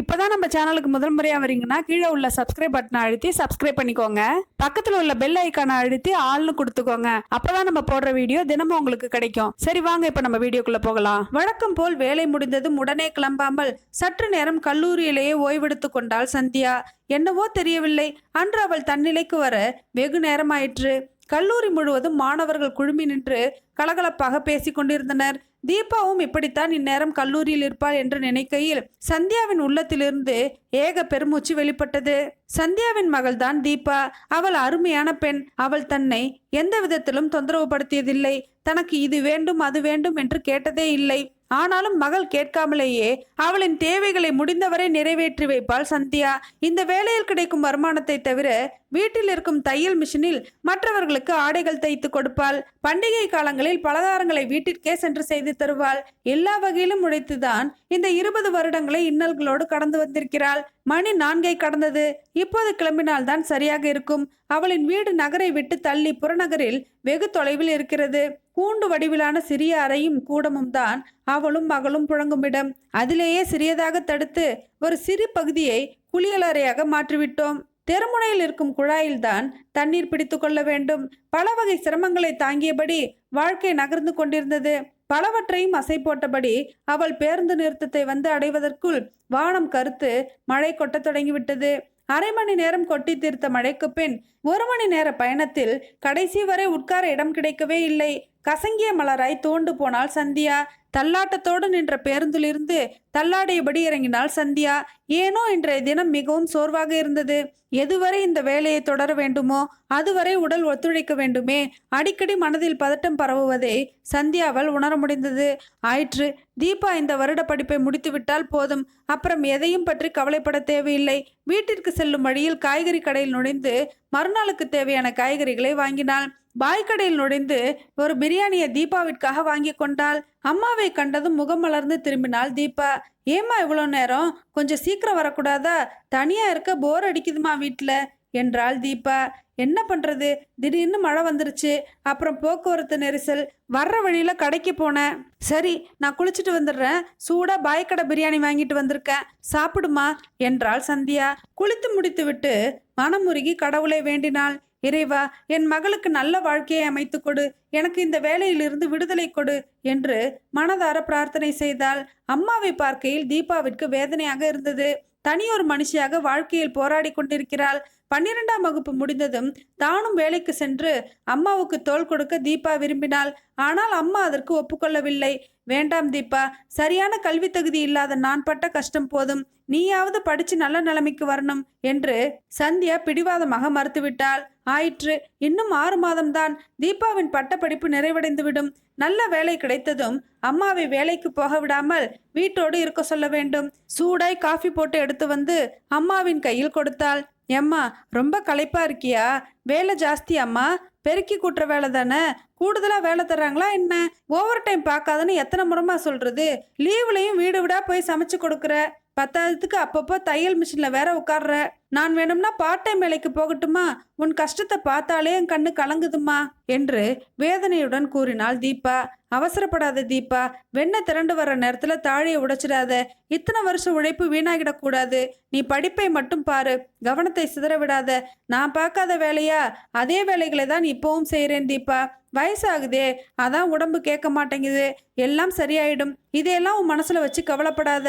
இப்போதான் நம்ம சேனலுக்கு முதல் முறையாக வரீங்கன்னா கீழே உள்ள சப்ஸ்கிரைப் பட்டனை அழுத்தி சப்ஸ்கிரைப் பண்ணிக்கோங்க. பக்கத்தில் உள்ள பெல் ஐக்கானை அழுத்தி ஆள்னு கொடுத்துக்கோங்க. அப்போதான் நம்ம போடுற வீடியோ தினமும் உங்களுக்கு கிடைக்கும். சரி வாங்க இப்போ நம்ம வீடியோக்குள்ளே போகலாம். வழக்கம் போல் வேலை முடிந்ததும் உடனே கிளம்பாமல் சற்று நேரம் கல்லூரியிலேயே ஓய்வெடுத்து கொண்டாள் சந்தியா. என்னவோ தெரியவில்லை. அன்று அவள் தன்னிலைக்கு வர வெகு நேரமாயிற்று. கல்லூரி முழுவதும் மாணவர்கள் குழுமி நின்று கலகலப்பாக பேசிக்கொண்டிருந்தனர் தீபாவும் இப்படித்தான் இந்நேரம் கல்லூரியில் இருப்பாள் என்று நினைக்கையில் சந்தியாவின் உள்ளத்திலிருந்து ஏக பெருமூச்சு வெளிப்பட்டது. சந்தியாவின் மகள்தான் தீபா. அவள் அருமையான பெண். அவள் தன்னை எந்த விதத்திலும் தொந்தரவு படுத்தியதில்லை தனக்கு இது வேண்டும் அது வேண்டும் என்று கேட்டதே இல்லை. ஆனாலும் மகள் கேட்காமலேயே அவளின் தேவைகளை முடிந்தவரை நிறைவேற்றி வைப்பாள் சந்தியா. இந்த வேலையில் கிடைக்கும் வருமானத்தை தவிர வீட்டில் இருக்கும் தையல் மிஷினில் மற்றவர்களுக்கு ஆடைகள் தைத்து கொடுப்பாள். பண்டிகை காலங்களில் பலகாரங்களை வீட்டிற்கே சென்று செய்து தருவாள். எல்லா வகையிலும் உழைத்துதான் இந்த இருபது வருடங்களை இன்னல்களோடு கடந்து வந்திருக்கிறாள். மணி நான்கை கடந்தது. இப்போது கிளம்பினால்தான் சரியாக இருக்கும். அவளின் வீடு நகரை விட்டு தள்ளி புறநகரில் வெகு தொலைவில் இருக்கிறது. கூண்டு வடிவிலான சிறிய அறையும் கூடமும் தான் அவளும் மகளும் புழங்குமிடம் அதிலேயே சிறியதாக தடுத்து ஒரு சிறு பகுதியை குளியலறையாக மாற்றிவிட்டோம். தெருமுனையில் இருக்கும் குழாயில்தான் தண்ணீர் பிடித்து கொள்ள வேண்டும். பல வகை சிரமங்களை தாங்கியபடி வாழ்க்கை நகர்ந்து கொண்டிருந்தது. பலவற்றையும் அசை போட்டபடி அவள் பேருந்து நிறுத்தத்தை வந்து அடைவதற்குள் வானம் கருத்து மழை கொட்டத் தொடங்கிவிட்டது. அரை மணி நேரம் கொட்டி தீர்த்த மழைக்கு பின் ஒரு மணி நேர பயணத்தில் கடைசி வரை உட்கார இடம் கிடைக்கவே இல்லை. கசங்கிய மலராய் தோண்டு போனாள் சந்தியா தள்ளாட்டத்தோடு நின்ற பேருந்திலிருந்து தள்ளாடியபடி இறங்கினாள் சந்தியா. ஏனோ இன்றைய தினம் மிகவும் சோர்வாக இருந்தது. எதுவரை இந்த வேலையை தொடர வேண்டுமோ அதுவரை உடல் ஒத்துழைக்க வேண்டுமே. அடிக்கடி மனதில் பதட்டம் பரவுவதை சந்தியாவால் உணர முடிந்தது. ஆயிற்று தீபா இந்த வருட படிப்பை முடித்துவிட்டால் போதும். அப்புறம் எதையும் பற்றி கவலைப்பட தேவையில்லை. வீட்டிற்கு செல்லும் வழியில் காய்கறி கடையில் நுழைந்து மறுநாளுக்கு தேவையான காய்கறிகளை வாங்கினாள். பாய் கடையில் நுழைந்து ஒரு பிரியாணியை தீபாவிற்காக வாங்கி கொண்டாள். அம்மாவை கண்டதும் முகம் மலர்ந்து திரும்பினாள் தீபா. ஏம்மா இவ்வளோ நேரம்? கொஞ்சம் சீக்கிரம் வரக்கூடாதா? தனியாக இருக்க போர் அடிக்குதுமா வீட்டில் என்றாள் தீபா. என்ன பண்ணுறது திடீர்னு மழை வந்துருச்சு. அப்புறம் போக்குவரத்து நெரிசல். வர்ற வழியில் கடைக்கு போனேன். சரி நான் குளிச்சுட்டு வந்துடுறேன். சூடாக பாய்க்கடை பிரியாணி வாங்கிட்டு வந்திருக்கேன். சாப்பிடுமா? என்றாள் சந்தியா. குளித்து முடித்து விட்டு மனமுருகி கடவுளை வேண்டினாள். இறைவா என் மகளுக்கு நல்ல வாழ்க்கையை அமைத்து கொடு. எனக்கு இந்த வேலையிலிருந்து விடுதலை கொடு என்று மனதார பிரார்த்தனை செய்தால் அம்மாவை பார்க்கையில் தீபாவிற்கு வேதனையாக இருந்தது. தனியொரு மனுஷியாக வாழ்க்கையில் போராடி கொண்டிருக்கிறாள். பன்னிரெண்டாம் வகுப்பு முடிந்ததும் தானும் வேலைக்கு சென்று அம்மாவுக்கு தோல் கொடுக்க தீபா விரும்பினாள். ஆனால் அம்மா அதற்கு ஒப்புக்கொள்ளவில்லை. வேண்டாம் தீபா சரியான கல்வி தகுதி இல்லாத நான் பட்ட கஷ்டம் போதும். நீயாவது படிச்சு நல்ல நிலைமைக்கு வரணும் என்று சந்தியா பிடிவாதமாக மறுத்துவிட்டாள். ஆயிற்று. இன்னும் ஆறு மாதம்தான். தீபாவின் பட்டப்படிப்பு நிறைவடைந்துவிடும். நல்ல வேலை கிடைத்ததும் அம்மாவை வேலைக்கு போக விடாமல் வீட்டோடு இருக்க சொல்ல வேண்டும். சூடாய் காஃபி போட்டு எடுத்து வந்து அம்மாவின் கையில் கொடுத்தாள். ஏம்மா ரொம்ப களைப்பாக இருக்கியா? வேலை ஜாஸ்தி அம்மா. பெருக்கி கூட்டுற வேலை தானே. கூடுதலாக வேலை தர்றாங்களா என்ன? ஓவர் டைம் பார்க்காதன்னு எத்தனை முறைமா சொல்கிறது லீவ்லையும் வீடு விடா போய் சமைச்சு கொடுக்குற. பத்தாததுக்கு அப்பப்போ தையல் மிஷினில் வேற உட்கார்ற. நான் வேணும்னா பார்ட் டைம் வேலைக்கு போகட்டுமா? உன் கஷ்டத்தை பார்த்தாலே என் கண்ணு கலங்குதுமா? என்று வேதனையுடன் கூறினாள் தீபா. அவசரப்படாத தீபா வெண்ணை திரண்டு வர நேரத்தில் தாழியை உடைச்சிடாத. இத்தனை வருஷம் உழைப்பு வீணாகிடக்கூடாது நீ படிப்பை மட்டும் பாரு கவனத்தை சிதற விடாத. நான் பார்க்காத வேலையா? அதே வேலைகளை தான் இப்போவும் செய்கிறேன் தீபா. வயசாகுதே அதான் உடம்பு கேட்க மாட்டேங்குது. எல்லாம் சரியாயிடும். இதையெல்லாம் உன் மனசில் வச்சு கவலைப்படாத.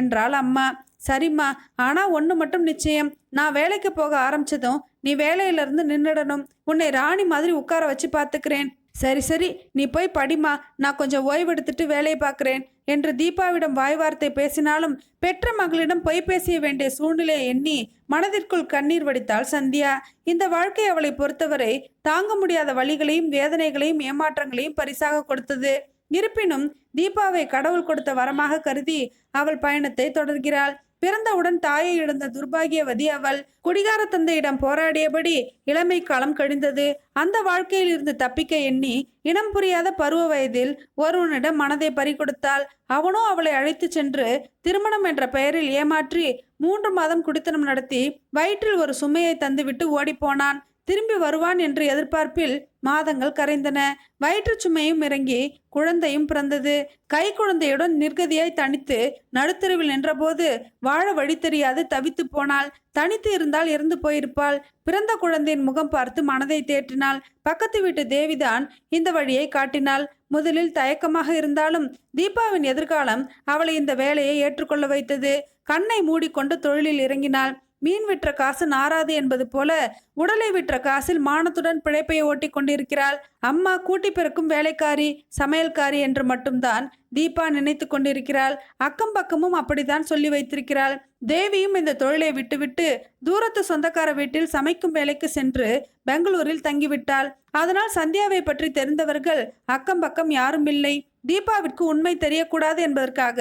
என்றாள் அம்மா. சரிம்மா ஆனால் ஒன்று மட்டும் நிச்சயம். நான் வேலைக்கு போக ஆரம்பிச்சதும் நீ வேலையிலிருந்து நின்றுடணும் உன்னை ராணி மாதிரி உட்கார வச்சு பார்த்துக்கிறேன். சரி சரி நீ போய் படிமா நான் கொஞ்சம் ஓய்வெடுத்துட்டு வேலையை பார்க்குறேன் என்று தீபாவிடம் வாய் வார்த்தை பேசினாலும் பெற்ற மகளிடம் பொய் பேசிய வேண்டிய சூழ்நிலையை எண்ணி மனதிற்குள் கண்ணீர் வடித்தாள் சந்தியா. இந்த வாழ்க்கை அவளை பொறுத்தவரை தாங்க முடியாத வழிகளையும் வேதனைகளையும் ஏமாற்றங்களையும் பரிசாக கொடுத்தது. இருப்பினும் தீபாவை கடவுள் கொடுத்த வரமாக கருதி அவள் பயணத்தை தொடர்கிறாள். பிறந்தவுடன் தாயை இழந்த துர்பாகியவதி அவள் குடிகார தந்தையிடம் போராடியபடி இளமை காலம் கழிந்தது. அந்த வாழ்க்கையில் இருந்து தப்பிக்க எண்ணி இனம் புரியாத பருவ வயதில் ஒருவனிடம் மனதை பறிகொடுத்தாள். அவனோ அவளை அழைத்து சென்று திருமணம் என்ற பெயரில் ஏமாற்றி மூன்று மாதம் குடித்தனம் நடத்தி வயிற்றில் ஒரு சுமையை தந்துவிட்டு ஓடிப்போனான். திரும்பி வருவான் என்று எதிர்பார்ப்பில் மாதங்கள் கரைந்தன. வயிற்று சுமையும் இறங்கி குழந்தையும் பிறந்தது. கை குழந்தையுடன் நிர்கதியாய் தனித்து நடுத்தெருவில் நின்றபோது வாழ வழி தெரியாது தவித்து போனாள். தனித்து இருந்தால் இறந்து போயிருப்பாள். பிறந்த குழந்தையின் முகம் பார்த்து மனதை தேற்றினாள். பக்கத்து வீட்டு தேவிதான் இந்த வழியை காட்டினாள். முதலில் தயக்கமாக இருந்தாலும் தீபாவின் எதிர்காலம் அவளை இந்த வேலையை ஏற்றுக்கொள்ள வைத்தது. கண்ணை மூடிக்கொண்டு தொழிலில் இறங்கினாள். மீன் விற்ற காசு நாராது என்பது போல உடலை விற்ற காசில் மானத்துடன் பிழைப்பை ஓட்டிக் கொண்டிருக்கிறாள். அம்மா கூட்டி பிறக்கும் வேலைக்காரி சமையல்காரி என்று மட்டும்தான் தீபா நினைத்து கொண்டிருக்கிறாள். அக்கம் பக்கமும் அப்படித்தான் சொல்லி வைத்திருக்கிறாள். தேவியும் இந்த தொழிலை விட்டுவிட்டு தூரத்து சொந்தக்கார வீட்டில் சமைக்கும் வேலைக்கு சென்று பெங்களூரில் தங்கிவிட்டாள். அதனால் சந்தியாவை பற்றி தெரிந்தவர்கள் அக்கம் பக்கம் யாரும் இல்லை. தீபாவிற்கு உண்மை தெரியக்கூடாது என்பதற்காக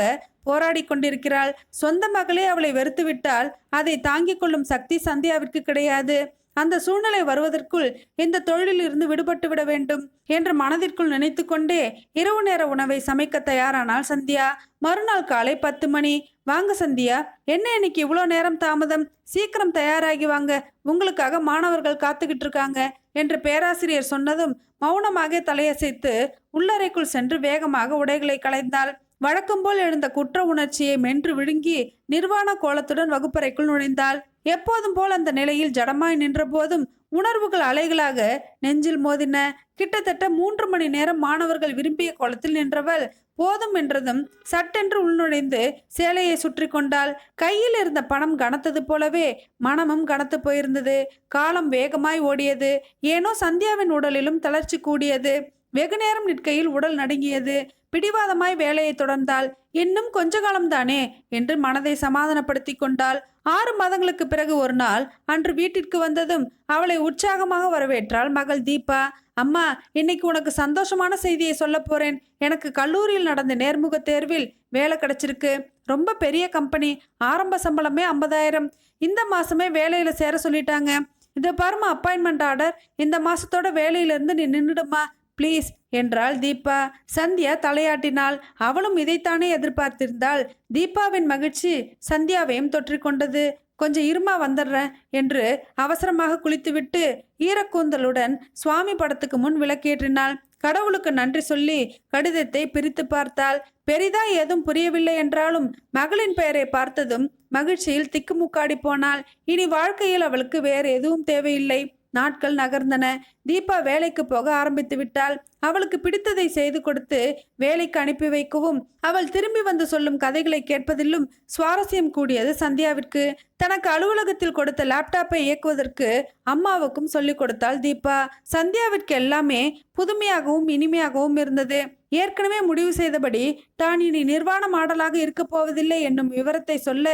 போராடி கொண்டிருக்கிறாள். சொந்த மகளே அவளை வெறுத்துவிட்டால் அதை தாங்கிக் கொள்ளும் சக்தி சந்தியாவிற்கு கிடையாது. அந்த சூழ்நிலை வருவதற்குள் இந்த தொழிலில் இருந்து விடுபட்டு விட வேண்டும் என்று மனதிற்குள் நினைத்து கொண்டே இரவு நேர உணவை சமைக்க தயாரானாள் சந்தியா. மறுநாள் காலை பத்து மணி. வாங்க சந்தியா என்ன இன்னைக்கு இவ்வளோ நேரம் தாமதம்? சீக்கிரம் தயாராகி வாங்க. உங்களுக்காக மாணவர்கள் காத்துக்கிட்டு இருக்காங்க என்று பேராசிரியர் சொன்னதும் மௌனமாக தலையசைத்து உள்ளறைக்குள் சென்று வேகமாக உடைகளை களைந்தாள். வழக்கம் போல் எழுந்த குற்ற உணர்ச்சியை மென்று விழுங்கி நிர்வாண கோலத்துடன் வகுப்பறைக்குள் நுழைந்தாள். எப்போதும் போல் அந்த நிலையில் ஜடமாய் நின்றபோதும் உணர்வுகள் அலைகளாக நெஞ்சில் மோதின. கிட்டத்தட்ட மூன்று மணி நேரம் மாணவர்கள் விரும்பிய கோலத்தில் நின்றவள் போதும் என்றதும் சட்டென்று உள்நுழைந்து சேலையை சுற்றி கொண்டாள். கையில் இருந்த பணம் கனத்தது போலவே மனமும் கனத்து போயிருந்தது. காலம் வேகமாய் ஓடியது. ஏனோ சந்தியாவின் உடலிலும் தளர்ச்சி கூடியது. வெகு நேரம் நிற்கையில் உடல் நடுங்கியது. பிடிவாதமாய் வேலையை தொடர்ந்தால் இன்னும் கொஞ்ச காலம்தானே என்று மனதை சமாதானப்படுத்தி கொண்டாள். ஆறு மாதங்களுக்கு பிறகு ஒரு நாள் அன்று வீட்டிற்கு வந்ததும் அவளை உற்சாகமாக வரவேற்றாள் மகள் தீபா. அம்மா இன்னைக்கு உனக்கு சந்தோஷமான செய்தியை சொல்ல போறேன். எனக்கு கல்லூரியில் நடந்த நேர்முக தேர்வில் வேலை கிடைச்சிருக்கு. ரொம்ப பெரிய கம்பெனி. ஆரம்ப சம்பளமே ஐம்பதாயிரம். இந்த மாசமே வேலையில சேர சொல்லிட்டாங்க. இதை பாருமா அப்பாயின்மெண்ட் ஆர்டர். இந்த மாசத்தோட வேலையிலிருந்து நீ நின்றுடுமா ப்ளீஸ் என்றாள் தீபா. சந்தியா தலையாட்டினாள். அவளும் இதைத்தானே எதிர்பார்த்திருந்தாள். தீபாவின் மகிழ்ச்சி சந்தியாவையும் தொற்றிக்கொண்டது. கொஞ்சம் இருமா வந்துடுறேன் என்று அவசரமாக குளித்துவிட்டு ஈரக்கூந்தலுடன் சுவாமி படத்துக்கு முன் விளக்கேற்றினாள். கடவுளுக்கு நன்றி சொல்லி கடிதத்தை பிரித்து பார்த்தாள். பெரிதா ஏதும் புரியவில்லை என்றாலும் மகளின் பெயரை பார்த்ததும் மகிழ்ச்சியில் திக்குமுக்காடி போனாள். இனி வாழ்க்கையில் அவளுக்கு வேறு எதுவும் தேவையில்லை. நாட்கள் நகர்ந்தன. தீபா வேலைக்கு போக ஆரம்பித்து விட்டாள். அவளுக்கு பிடித்ததை செய்து கொடுத்து வேலைக்கு அனுப்பி வைக்கவும் அவள் திரும்பி வந்து சொல்லும் கதைகளை கேட்பதிலும் சுவாரஸ்யம் கூடியது சந்தியாவிற்கு. தனக்கு அலுவலகத்தில் கொடுத்த லேப்டாப்பை இயக்குவதற்கு அம்மாவுக்கும் சொல்லிக் கொடுத்தாள் தீபா. சந்தியாவிற்கு எல்லாமே புதுமையாகவும் இனிமையாகவும் இருந்தது. ஏற்கனவே முடிவு செய்தபடி தான் இனி நிர்வாண மாடலாக இருக்கப் போவதில்லை என்னும் விவரத்தை சொல்ல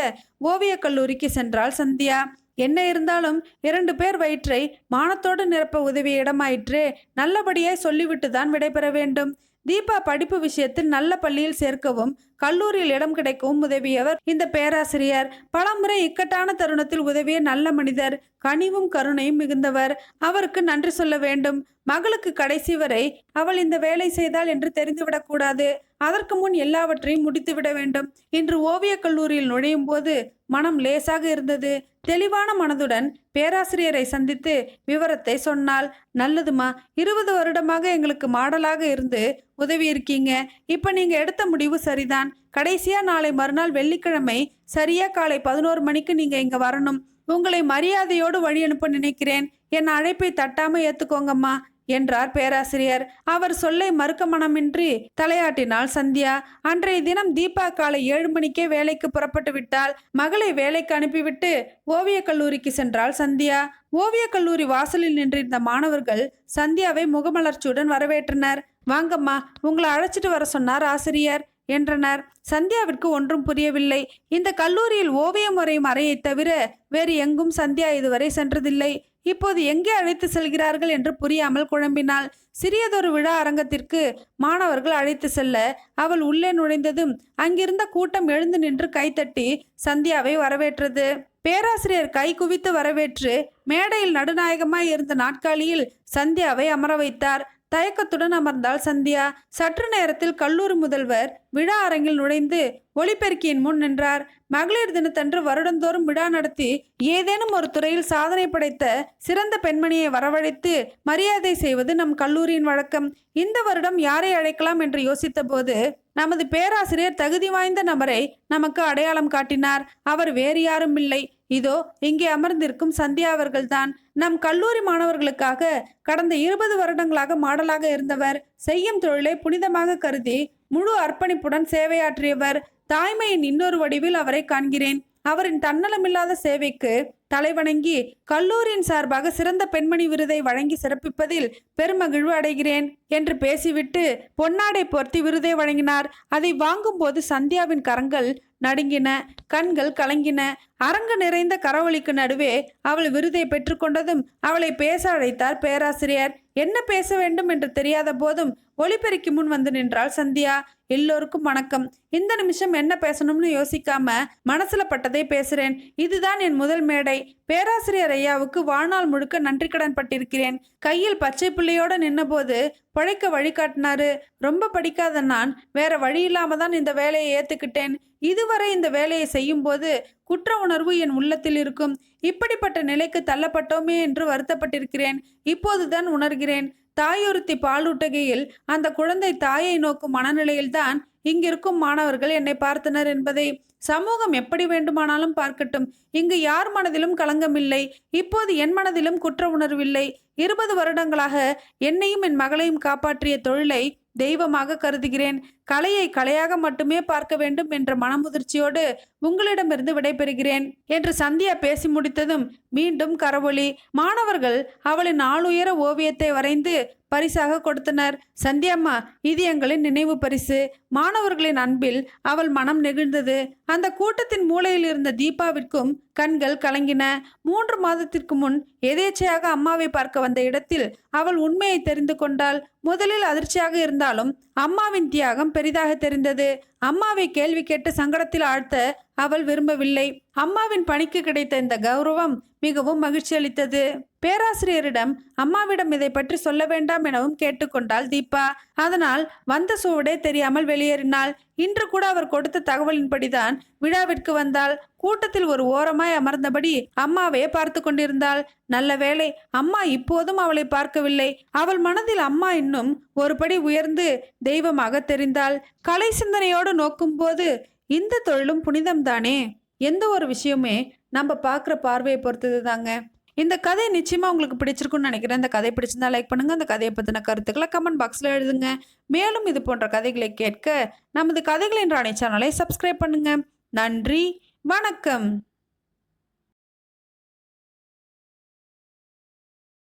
ஓவியக் கல்லூரிக்கு சென்றாள் சந்தியா. என்ன இருந்தாலும் இரண்டு பேர் வயிற்றை மானத்தோடு நிரப்ப உதவிய இடமாயிற்று நல்லபடியாய் சொல்லிவிட்டு தான் விடைபெற வேண்டும். தீபா படிப்பு விஷயத்தில் நல்ல பள்ளியில் சேர்க்கவும் கல்லூரியில் இடம் கிடைக்கவும் உதவியவர் இந்த பேராசிரியர். பலமுறை இக்கட்டான தருணத்தில் உதவிய நல்ல மனிதர். கனிவும் கருணையும் மிகுந்தவர். அவருக்கு நன்றி சொல்ல வேண்டும். மகளுக்கு கடைசி வரை அவள் இந்த வேலை செய்தாள் என்று தெரிந்துவிடக்கூடாது அதற்கு முன் எல்லாவற்றையும் முடித்துவிட வேண்டும். இன்று ஓவியக் கல்லூரியில் நுழையும் போது மனம் லேசாக இருந்தது. தெளிவான மனதுடன் பேராசிரியரை சந்தித்து விவரத்தை சொன்னால் நல்லதுமா இருபது வருடமாக எங்களுக்கு மாடலாக இருந்து உதவி இருக்கீங்க நீங்கள் எடுத்த முடிவு சரிதான். கடைசியா நாளை மறுநாள் வெள்ளிக்கிழமை சரியா காலை பதினோரு மணிக்கு நீங்க இங்க வரணும். உங்களை மரியாதையோடு வழி அனுப்ப நினைக்கிறேன். என் அழைப்பை தட்டாம ஏத்துக்கோங்கம்மா என்றார் பேராசிரியர். அவர் சொல்லை மறுக்க மனமின்றி தலையாட்டினாள் சந்தியா. அன்றைய தினம் தீபா காலை ஏழு மணிக்கே வேலைக்கு புறப்பட்டு விட்டால் மகளை வேலைக்கு அனுப்பிவிட்டு ஓவியக் கல்லூரிக்கு சென்றாள் சந்தியா. ஓவியக் கல்லூரி வாசலில் நின்றிருந்த மாணவர்கள் சந்தியாவை முகமலர்ச்சியுடன் வரவேற்றனர். வாங்கம்மா உங்களை அழைச்சிட்டு வர சொன்னார் ஆசிரியர். என்றனர். சந்தியாவிற்கு ஒன்றும் புரியவில்லை. இந்த கல்லூரியில் ஓவியம் வரையும் அறையை தவிர வேறு எங்கும் சந்தியா இதுவரை சென்றதில்லை. இப்போது எங்கே அழைத்து செல்கிறார்கள் என்று புரியாமல் குழம்பினாள். சிறியதொரு விழா அரங்கத்திற்கு மாணவர்கள் அழைத்து செல்ல அவள் உள்ளே நுழைந்ததும் அங்கிருந்த கூட்டம் எழுந்து நின்று கைத்தட்டி சந்தியாவை வரவேற்றது. பேராசிரியர் கை குவித்து வரவேற்று மேடையில் நடுநாயகமாய் இருந்த நாட்காலியில் சந்தியாவை அமர வைத்தார். தயக்கத்துடன் அமர்ந்தாள் சந்தியா. சற்று நேரத்தில் கல்லூரி முதல்வர் விழா அரங்கில் நுழைந்து ஒளிபெருக்கியின் முன் நின்றார். மகளிர் தினத்தன்று வருடந்தோறும் விழா நடத்தி ஏதேனும் ஒரு துறையில் சாதனை படைத்த சிறந்த பெண்மணியை வரவழைத்து மரியாதை செய்வது நம் கல்லூரியின் வழக்கம். இந்த வருடம் யாரை அழைக்கலாம் என்று யோசித்தபோது நமது பேராசிரியர் தகுதி வாய்ந்த நபரை நமக்கு அடையாளம் காட்டினார். அவர் வேறு யாரும் இல்லை. இதோ இங்கே அமர்ந்திருக்கும் சந்தியா அவர்கள்தான். நம் கல்லூரி மாணவர்களுக்காக கடந்த இருபது வருடங்களாக மாடலாக இருந்தவர் செய்யும் தொழிலை புனிதமாக கருதி முழு அர்ப்பணிப்புடன் சேவையாற்றியவர் தாய்மையின் இன்னொரு வடிவில் அவரை காண்கிறேன். அவரின் தன்னலமில்லாத சேவைக்கு தலைவணங்கி கல்லூரியின் சார்பாக சிறந்த பெண்மணி விருதை வழங்கி சிறப்பிப்பதில் பெருமகிழ்வு அடைகிறேன் என்று பேசிவிட்டு பொன்னாடை பொருத்தி விருதை வழங்கினார். அதை வாங்கும்போது சந்தியாவின் கரங்கள் நடுங்கின கண்கள் கலங்கின. அரங்கு நிறைந்த கரவழிக்கு நடுவே அவள் விருதை பெற்றுக்கொண்டதும் அவளை பேச அழைத்தார் பேராசிரியர். என்ன பேச வேண்டும் என்று தெரியாத போதும் ஒளிபெருக்கி முன் வந்து நின்றாள் சந்தியா. எல்லோருக்கும் வணக்கம். இந்த நிமிஷம் என்ன பேசணும்னு யோசிக்காம மனசுல பட்டதை பேசுறேன். இதுதான் என் முதல் மேடை. பேராசிரியர் ஐயாவுக்கு வாழ்நாள் முழுக்க நன்றி கடன் பட்டிருக்கிறேன். கையில் பச்சை பிள்ளையோட நின்னபோது பழைக்க வழிகாட்டினாரு ரொம்ப படிக்காத நான் வேற வழி இல்லாம தான் இந்த வேலையை ஏத்துக்கிட்டேன். இதுவரை இந்த வேலையை செய்யும்போது குற்ற உணர்வு என் உள்ளத்தில் இருக்கும். இப்படிப்பட்ட நிலைக்கு தள்ளப்பட்டோமே என்று வருத்தப்பட்டிருக்கிறேன். இப்போதுதான் உணர்கிறேன். தாயொருத்தி பாலூட்டுகையில் அந்த குழந்தை தாயை நோக்கும் மனநிலையில்தான் இங்கிருக்கும் மாணவர்கள் என்னை பார்த்தனர் என்பதை. சமூகம் எப்படி வேண்டுமானாலும் பார்க்கட்டும். இங்கு யார் மனதிலும் களங்கமில்லை. இப்போது என் மனதிலும் குற்ற உணர்வில்லை. இருபது வருடங்களாக என்னையும் என் மகளையும் காப்பாற்றிய தொழிலை தெய்வமாக கருதுகிறேன். கலையை கலையாக மட்டுமே பார்க்க வேண்டும் என்ற மனமுதிர்ச்சியோடு உங்களிடமிருந்து விடைபெறுகிறேன் என்று சந்தியா பேசி முடித்ததும் மீண்டும் கரவொலி. மாணவர்கள் அவளின் ஆளுயர ஓவியத்தை வரைந்து பரிசாக கொடுத்தனர். சந்தியம்மா இது எங்களின் நினைவு பரிசு. மாணவர்களின் அன்பில் அவள் மனம் நெகிழ்ந்தது. அந்த கூட்டத்தின் மூலையில் இருந்த தீபாவிற்கும் கண்கள் கலங்கின. மூன்று மாதத்திற்கு முன் எதேச்சையாக அம்மாவை பார்க்க வந்த இடத்தில் அவள் உண்மையை தெரிந்து கொண்டாள். முதலில் அதிர்ச்சியாக இருந்தாலும் அம்மாவின் தியாகம் பெரிதாக தெரிந்தது. அம்மாவை கேள்வி கேட்டு சங்கடத்தில் ஆழ்த்த அவள் விரும்பவில்லை. அம்மாவின் பணிக்கு கிடைத்த இந்த கௌரவம் மிகவும் மகிழ்ச்சி அளித்தது. பேராசிரியரிடம் அம்மாவிடம் இதை பற்றி சொல்ல வேண்டாம் எனவும் கேட்டுக்கொண்டாள் தீபா. அதனால் வந்த சூடே தெரியாமல் வெளியேறினாள். இன்று கூட அவர் கொடுத்த தகவலின்படிதான் விழாவிற்கு வந்தாள். கூட்டத்தில் ஒரு ஓரமாய் அமர்ந்தபடி அம்மாவே பார்த்து கொண்டிருந்தாள். நல்ல வேளை அம்மா இப்போதும் அவளை பார்க்கவில்லை. அவள் மனதில் அம்மா இன்னும் ஒருபடி உயர்ந்து தெய்வமாக தெரிந்தாள். கலை சிந்தனையோடு நோக்கும்போது இந்த தொழிலும் புனிதம்தானே? எந்த ஒரு விஷயமே நம்ம பார்க்குற பார்வையை பொறுத்தது தாங்க இந்த கதை நிச்சயமாக உங்களுக்கு பிடிச்சிருக்குன்னு நினைக்கிறேன். இந்த கதை பிடிச்சிருந்தா லைக் பண்ணுங்க. அந்த கதையை பற்றின கருத்துக்களை கமெண்ட் பாக்ஸில் எழுதுங்க. மேலும் இது போன்ற கதைகளை கேட்க நமது கதைகளின் ராணி சேனலை சப்ஸ்கிரைப் பண்ணுங்கள் நன்றி. வணக்கம்.